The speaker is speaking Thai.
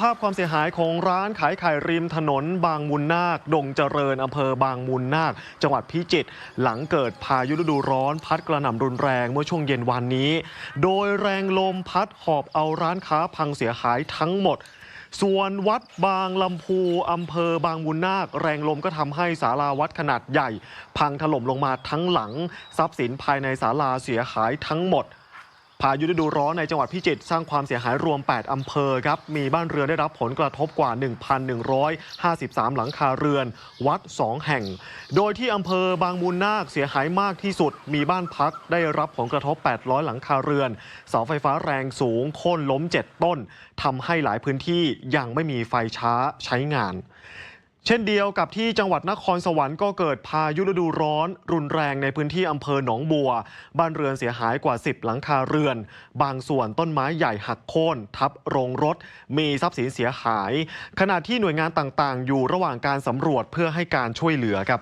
ภาพความเสียหายของร้านขายไข่ริมถนนบางมูลนาค ดงเจริญอำเภอบางมูลนาค จังหวัดพิจิตรหลังเกิดพายุฤดูร้อนพัดกระหน่ำรุนแรงเมื่อช่วงเย็นวันนี้ โดยแรงลมพัดหอบเอาร้านค้าพังเสียหายทั้งหมดส่วนวัดบางลำพูอำเภอบางมูลนาค แรงลมก็ทำให้ศาลาวัดขนาดใหญ่ พังถล่มลงมาทั้งหลัง ทรัพย์สินภายในศาลาเสียหายทั้งหมด พายุฤดูร้อนในจังหวัดพิจิตรสร้างความเสียหายรวม 8 อำเภอครับ มีบ้านเรือนได้รับผลกระทบกว่า 1,153 หลังคาเรือน วัด 2 แห่ง โดยที่อำเภอบางมูลนาคเสียหายมากที่สุด มีบ้านพักได้รับผลกระทบ 800 หลังคาเรือน เสาไฟฟ้าแรงสูงโค่นล้ม 7 ต้นทำให้หลายพื้นที่ยังไม่มีไฟช้าใช้งาน เช่นเดียวกับที่จังหวัดนครสวรรค์ก็เกิดพายุฤดูร้อน รุนแรงในพื้นที่อำเภอหนองบัว บ้านเรือนเสียหายกว่า 10 หลังคาเรือน บางส่วนต้นไม้ใหญ่หักโค่นทับโรงรถ มีทรัพย์สินเสียหาย ขณะที่หน่วยงานต่างๆ อยู่ระหว่างการสำรวจเพื่อให้การช่วยเหลือครับ